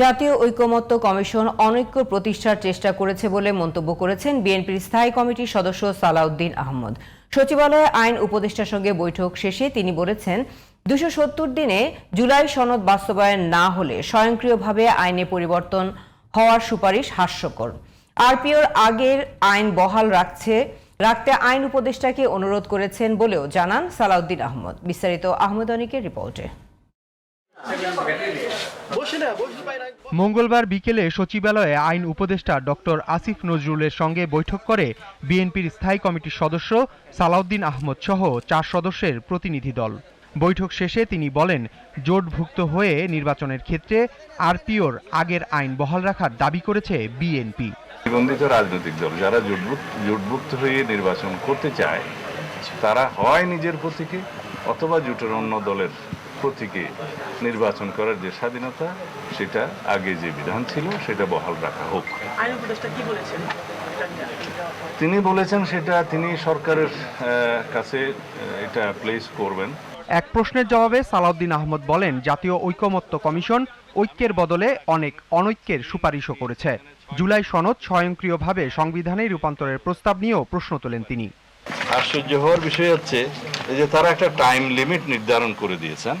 জাতীয় ঐকমত্য কমিশন অনৈক্য প্রতিষ্ঠার চেষ্টা করেছে বলে মন্তব্য করেছেন বিএনপির স্থায়ী কমিটির সদস্য সালাউদ্দিন আহমদ। সচিবালয়ে আইন উপদেষ্টার সঙ্গে বৈঠক শেষে তিনি বলেছেন, দুশো সত্তর দিনে জুলাই সনদ বাস্তবায়ন না হলে স্বয়ংক্রিয়ভাবে আইনে পরিবর্তন হওয়ার সুপারিশ হাস্যকর। আরপিওর আগের আইন বহাল রাখছে, রাখতে আইন উপদেষ্টাকে অনুরোধ করেছেন বলেও জানান সালাউদ্দিন আহমদ। বিস্তারিত আহমদ অনিকের রিপোর্টে। মঙ্গলবার বিকেলে সচিবালয়ে আইন উপদেষ্টা ডক্টর আসিফ নজরুলের সঙ্গে বৈঠক করে বিএনপির স্থায়ী কমিটির সদস্য সালাউদ্দিন আহমদ সহ চার সদস্যের প্রতিনিধি দল। বৈঠক শেষে তিনি বলেন, জোটভুক্ত হয়ে নির্বাচনের ক্ষেত্রে আরপিওর আগের আইন বহাল রাখার দাবি করেছে বিএনপি। নিবন্ধিত রাজনৈতিক দল যারা জোটভুক্ত জোটভুক্ত হয়ে নির্বাচন করতে চায়, তারা হয় নিজের প্রতীকে অথবা জোটের অন্য দলের প্রতীকে নির্বাচন করার যে স্বাধীনতা সেটা আগে যে বিধান ছিল সেটা বহাল রাখা হোক? তিনি বলেছেন সেটা তিনি সরকারের কাছে এটা প্লেস করবেন। এক প্রশ্নের জবাবে সালাউদ্দিন আহমদ বলেন জাতীয় ঐকমত্য কমিশন ঐক্যের বদলে অনেক অনৈক্যের সুপারিশও করেছে। জুলাই সনদ স্বয়ংক্রিয়ভাবে সংবিধানে রূপান্তরের প্রস্তাব নিয়েও প্রশ্ন তোলেন তিনি। আশ্চর্য হওয়ার বিষয় হচ্ছে এই যে তারা একটা টাইম লিমিট নির্ধারণ করে দিয়েছেন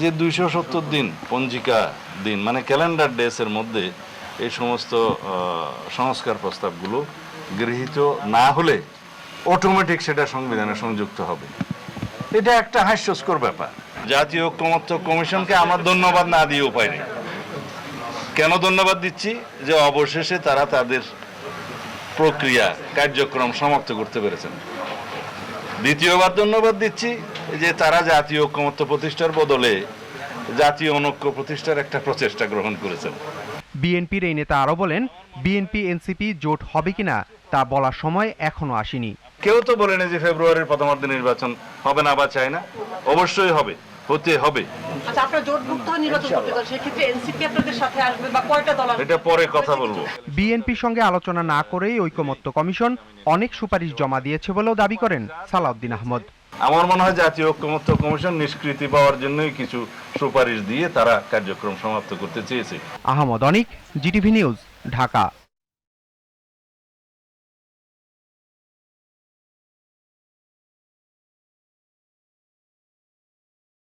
যে দুইশো সত্তর দিন পঞ্জিকা দিন মানে ক্যালেন্ডার ডেসের মধ্যে এই সমস্ত সংস্কার প্রস্তাবগুলো গৃহীত না হলে অটোমেটিক সেটা সংবিধানে সংযুক্ত হবে। এটা একটা হাস্যস্কর ব্যাপার। জাতীয় ঐক্যমত্য কমিশনকে আমার ধন্যবাদ না দিয়ে উপায় নেই। কেন ধন্যবাদ দিচ্ছি? যে অবশেষে তারা তাদের প্রক্রিয়া, কার্যক্রম সমাপ্ত করতে পেরেছেন। দ্বিতীয়বার ধন্যবাদ দিচ্ছি যে তারা জাতীয় ঐক্যমত্য প্রতিষ্ঠার বদলে জাতীয় অনৈক্য প্রতিষ্ঠার একটা প্রচেষ্টা গ্রহণ করেছেন। বিএনপির এই নেতা আরও বলেন বিএনপি এনসিপি জোট হবে কিনা তা বলার সময় এখনও আসেনি। কেউ তো বলেনি যে ফেব্রুয়ারির প্রথমার্ধে নির্বাচন হবে না বা চায় না। অবশ্যই হবে। হতে হবে। আচ্ছা আপনারা জোটভুক্ত নির্বাচন করতে চান সেক্ষেত্রে এনসিপি আপনাদের সাথে আসবে বা কয়টা দল আসবে? এটা পরে কথা বলব। বিএনপির সঙ্গে আলোচনা না করেই ঐকমত্য কমিশন অনেক সুপারিশ জমা দিয়েছে বলেও দাবি করেন সালাউদ্দিন আহমদ। আমার মনে হয় জাতীয় ঐক্যমত্য কমিশন নিষ্কৃতি পাওয়ার জন্যই কিছু সুপারিশ দিয়ে তারা কার্যক্রম সমাপ্ত করতে চেয়েছে। Ahmad Anik GTV news Dhaka.